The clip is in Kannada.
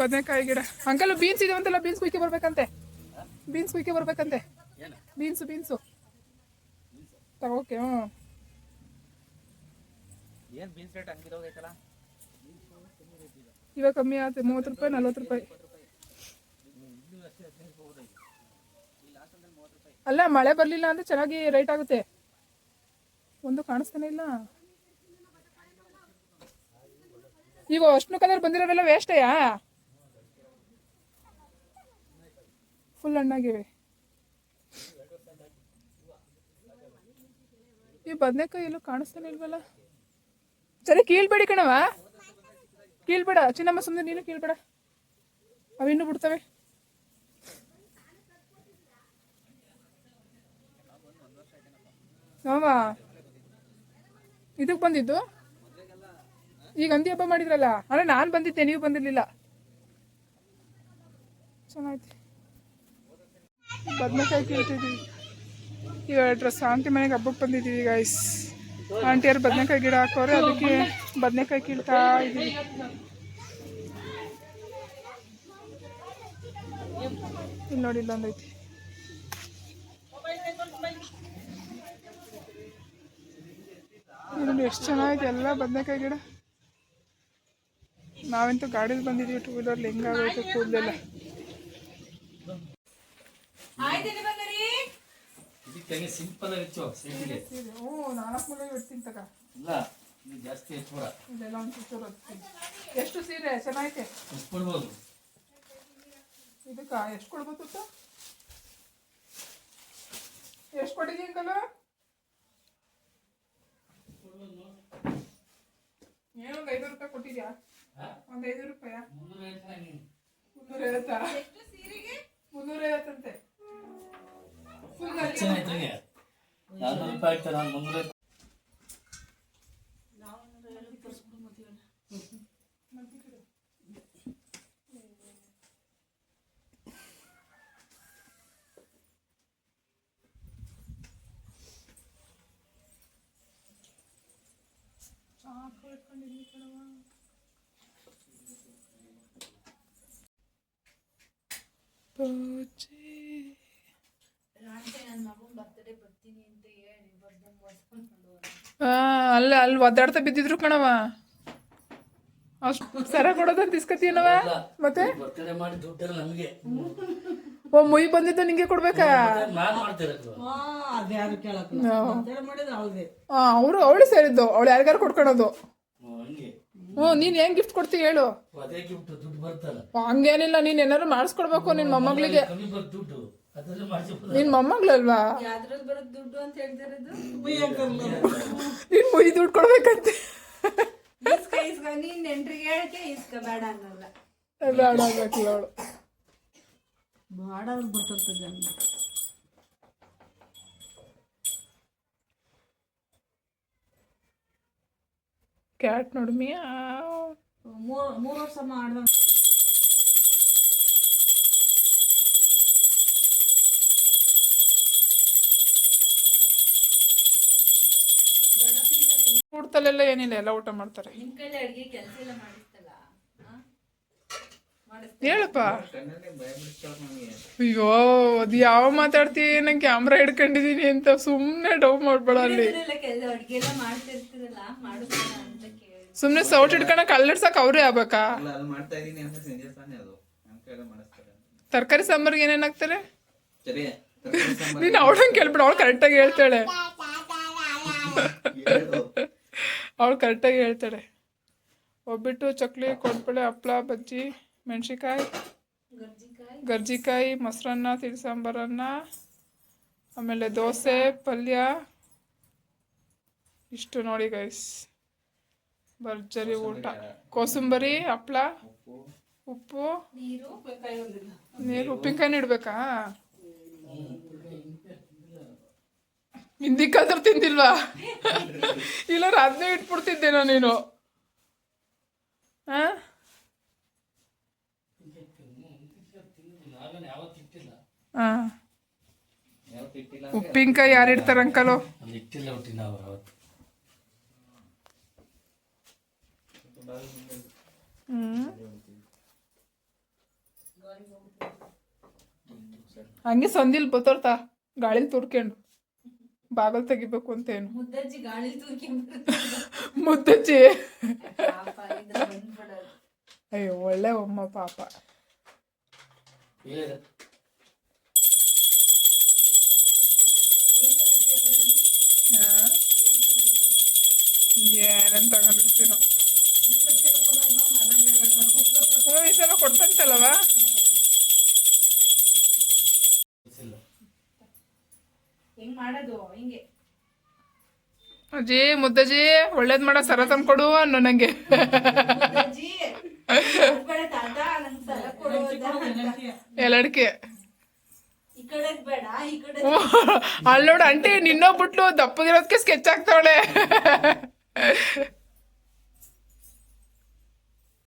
ಬದನೆಕಾಯಿ ಗಿಡ. ಅಂಕಲ್ ಬೀನ್ಸ್ ಇದಾವಂತಲ್ಲ ಬೀನ್ಸ್ ಕುಯ್ಕೆ ಬರ್ಬೇಕಂತೆ. ಬೀನ್ಸ್ ಕುಯ್ಕೆ ಬರ್ಬೇಕಂತೆ. ಬೀನ್ಸು ಬೀನ್ಸು ತಗೋಕೆ ಹ್ಞೂ ಇವಾಗ ಕಮ್ಮಿ ಆಯ್ತು ಮೂವತ್ತು ರೂಪಾಯಿ ನಲ್ವತ್ತು ರೂಪಾಯಿ. ಅಲ್ಲ ಮಳೆ ಬರಲಿಲ್ಲ ಅಂದ್ರೆ ಚೆನ್ನಾಗಿ ರೈಟ್ ಆಗುತ್ತೆ. ಒಂದು ಕಾಣಿಸ್ತಾನೆ ಇಲ್ಲ. ಈಗ ಅಷ್ಟು ಕಲರ್ ಬಂದಿರೋವೆಲ್ಲ ವೇಸ್ಟಯ್ಯಾ ಫುಲ್ ಹಣ್ಣಾಗಿವೆ ಈ ಬದನೆಕಾಯಿ ಎಲ್ಲೂ ಕಾಣಿಸ್ತಾನೆ ಇಲ್ವಲ್ಲ ಸರಿ, ಕೀಳ್ಬೇಡಿ ಕಣವ ಕೀಳ್ಬೇಡ, ಚಿನ್ನಮ್ಮ ಸುಮ್ಮನೆ ನೀನು ಕೀಳ್ಬೇಡ. ಅವಿನ್ನೂ ಬಿಡ್ತವೆ. ನಾವಾ ಇದಕ್ಕೆ ಬಂದಿದ್ದು? ಈಗ ಅಂದಿ ಹಬ್ಬ ಮಾಡಿದ್ರಲ್ಲ ಅಲ್ಲ ನಾನು ಬಂದಿದ್ದೆ, ನೀವು ಬಂದಿರಲಿಲ್ಲ. ಚೆನ್ನಾಯ್ತು ಬದನೆಕಾಯಿ ಕೀಳ್ತಿದ್ದೀವಿ ಈಗ ಡ್ರೆಸ್ ಆಂಟಿ ಮನೆಗೆ ಹಬ್ಬಕ್ಕೆ ಬಂದಿದ್ದೀವಿ ಗೈಸ್ ಆಂಟಿಯರು ಬದನೆಕಾಯಿ ಗಿಡ ಹಾಕೋರೆ, ಅದಕ್ಕೆ ಬದನೆಕಾಯಿ ಕೀಳ್ತಾ ಇದ್ದೀವಿ ಇಲ್ಲಿ ನೋಡಿ ಇಲ್ಲೊಂದೈತಿ ಇಲ್ಲಿ ಎಷ್ಟು ಚೆನ್ನಾಗಿದೆ ಎಲ್ಲ ಬದನೆಕಾಯಿ ಗಿಡ. ನಾವಂತೂ ಗಾಡೀಲಿ ಬಂದಿದ್ದೀವಿ ಟೂ ವೀಲರ್ಲಿ ಹೆಂಗಾಗೈತೆ ಕೂದಲೆಲ್ಲ. ಇದಕ್ಕೆ ಸಿಂಪಲ್ ಹೆಚ್ಚು ಸೈಜಿಗೆ ಹ್ಞೂ ನಾಲ್ಕು ಮೂಲೆ ಇಡ್ತೀನಿ ತಗ. ಇಲ್ಲ ಇದು ಜಾಸ್ತಿ ಹೆಚ್ಚು ಇದೆಲ್ಲ ಒಂದು ಚೂರು ಹಚ್ತೀನಿ. ಎಷ್ಟು ಸೀರೆ? ಚೆನ್ನಾಗೈತೆ? ಎಷ್ಟು ಕೊಡ್ಬೋದು? ಇದಕ್ಕ ಎಷ್ಟು ಕೊಡ್ಬೋದಿತ್ತು ಎಷ್ಟು ಕೊಟ್ಟಿದ್ದೀನಿ ಕಲ ಏನೋ ಒಂದು ಐನೂರು ರೂಪಾಯಿ ಕೊಟ್ಟಿದ್ಯಾ? ಒಂದು ಐನೂರು ರೂಪಾಯ? ಮುನ್ನೂರ ಐವತ್ತಾ ಮುನ್ನೂರ ಫುಲ್ ಚೆನ್ನಾಯ್ತು ನಾನ್ನೂರು ರೂಪಾಯಿ ಆಗ್ತದೆ ನಾನು ಮುನ್ನೂರ ಆ, ಅಲ್ಲ ಅಲ್ಲಿ ಒದ್ದಾಡ್ತಾ ಬಿದ್ದಿದ್ರು ಕಣವ ಅಷ್ಟು ಸರ ಕೊಡೋದಂತ ಇಸ್ಕತೀನವ ಮತ್ತೆ? ಓ ಮುಯ್ ಬಂದಿದ್ದ ನಿಂಗೆ ಕೊಡ್ಬೇಕಾ? ಅವ್ರು ಅವಳು ಸೇರಿದ್ದು. ಅವಳು ಯಾರಿಗಾರು ಕೊಡ್ಕೊಳೋದು. ಹ್ಞೂ, ಹ್ಞೂ ನೀನ್ ಹೆಂಗ್ ಗಿಫ್ಟ್ ಕೊಡ್ತೀವಿ ಹೇಳು. ಹಂಗೇನಿಲ್ಲ ನೀನ್ ಏನಾರು ಮಾಡಿಸ್ಕೊಡ್ಬೇಕು ನಿನ್ ಮೊಮ್ಮಗಳಿಗೆ. ನಿನ್ ಮೊಮ್ಮಗಳಲ್ವಾ? ಯಾವ್ದ್ರಲ್ಲಿ ಬರೋದು ದುಡ್ಡು ಅಂತ ಹೇಳ್ತಿರೋದು ನೀನ್ ಮುಯಿ ದುಡ್ಡು ಕೊಡ್ಬೇಕಂತೆ. ನೀನ್ ನೆಂಟ್ರಿಗೆ ಹೇಳಕ್ಕೆ ಇಸ್ಕ ಬೇಡ ಅನ್ನಲ್ಲ. ಬೇಡ ಆಗ್ಬೇಕಿಲ್ಲ ಅವಳು ಬರ್ತದೆ ಕ್ಯಾಟ್ ನೋಡ್ಮಿ ಮೂರು ಮೂರ್ ವರ್ಷ ಮಾಡ್ದ ಊಟದಲ್ಲೆಲ್ಲ ಏನಿಲ್ಲ ಎಲ್ಲ ಊಟ ಮಾಡ್ತಾರೆ. ಹೇಳಪ್ಪ. ಅಯ್ಯೋ ಅದು ಯಾವ ಮಾತಾಡ್ತಿ? ನಂಗೆ ಕ್ಯಾಮ್ರಾ ಹಿಡ್ಕೊಂಡಿದೀನಿ ಅಂತ ಸುಮ್ಮನೆ ಡೌ ಮಾಡ್ಬೇಡ ಅಲ್ಲಿ. ಕೆಲಸ ಅಡ್ಗೆ ಎಲ್ಲ ಮಾಡ್ತಿರ್ತೀರಲ್ಲ? ಮಾಡಿಸ್ತಾರ ಅಂತ ಕೇಳಿ. ಸುಮ್ಮನೆ ಸೌಟ್ ಹಿಡ್ಕೊಳಕ್ ಅಲ್ಲಿಡ್ಸಕ್ ಅವರೇ ಆಗ್ಬೇಕಾ? ಅಲ್ಲ ಅಲ್ಲಿ ಮಾಡ್ತಾ ಇದೀನಿ ಅಂತ ಸಂಜೆ ಅದು. ನಮ್ಮ ಕೈಯಲ್ಲಿ ತರಕಾರಿ ಸಾಂಬಾರ್ಗೆ ಏನೇನ್ ಹಾಕ್ತಾರೆ? ನೀನು ತರಕಾರಿ ಸಾಂಬಾರ್ ನೀನ್ ಅವಳಂಗೆ ಕೇಳ್ಬಿಡ ಅವಳು ಕರೆಕ್ಟಾಗಿ ಹೇಳ್ತಾಳೆ. ಹೇಳು. ಅವಳು ಕರೆಕ್ಟಾಗಿ ಹೇಳ್ತಾಳೆ ಒಬ್ಬಿಟ್ಟು ಚಕ್ಲಿ ಕೊಡ್ಬೇಳೆ ಹಪ್ಳ ಬಜ್ಜಿ ಮೆಣಸಿಕಾಯಿ ಗರ್ಜಿಕಾಯಿ ಮೊಸರನ್ನ ತಿಳಿಸಾಂಬಾರನ್ನ ಆಮೇಲೆ ದೋಸೆ ಪಲ್ಯ. ಇಷ್ಟು ನೋಡಿ ಗೈಸ್ ಭರ್ಜರಿ ಊಟ. ಕೋಸಂಬರಿ ಹಪ್ಳ ಉಪ್ಪು. ನೀರು ಉಪ್ಪಿನಕಾಯಿ ಇಡ್ಬೇಕಾ? ಹಿಂದಿಕ್ಕಾದ್ರೂ ತಿಂದಿಲ್ವಾ? ಇಲ್ಲ ಅದನ್ನೇ ಇಟ್ಬಿಡ್ತಿದ್ದೇನೋ ನೀನು. ಹಾಂ ಉಪ್ಪಿನಕಾಯಿ ಯಾರು ಇಡ್ತಾರ ಅಂಕಲು? ಹಂಗೆ ಸಂದಿಲ್ ಬತ್ತೋರ್ತಾ ಗಾಳಿಲಿ ತುರ್ಕೊಂಡು. ಬಾಗಲ್ ತೆಗಿಬೇಕು ಅಂತೇನು. ಮುದ್ದಜ್ಜಿ ಗಾಳಿ ತೂಕಿ ಮುದ್ದಜ್ಜಿ. ಅಯ್ಯೋ ಒಳ್ಳೆ ಅಮ್ಮ ಪಾಪ? ಏನೇನ್ ತಗೊಂಡಿರ್ತೀನೋ. ಈ ಸಲ ಕೊಡ್ತಂತಲ್ಲವ? ಹೆಂಗ್ ಮಾಡೋದು ಹಿಂಗೆ. ಅಜ್ಜಿ ಮುದ್ದಜ್ಜಿ ಒಳ್ಳೇದ್ ಮಾಡೋ ಸರ ತಂದ್ಕೊಡು ಅನ್ನೋ ನಂಗೆ. ಎಲ್ಲಡ್ಕೆ ಅಲ್ಲಿ ನೋಡು ಅಂಟಿ ನಿನ್ನೋ ಬಿಟ್ಲು ದಪ್ಪಗಿರೋದಕ್ಕೆ ಸ್ಕೆಚ್ ಆಗ್ತಾವಳೆ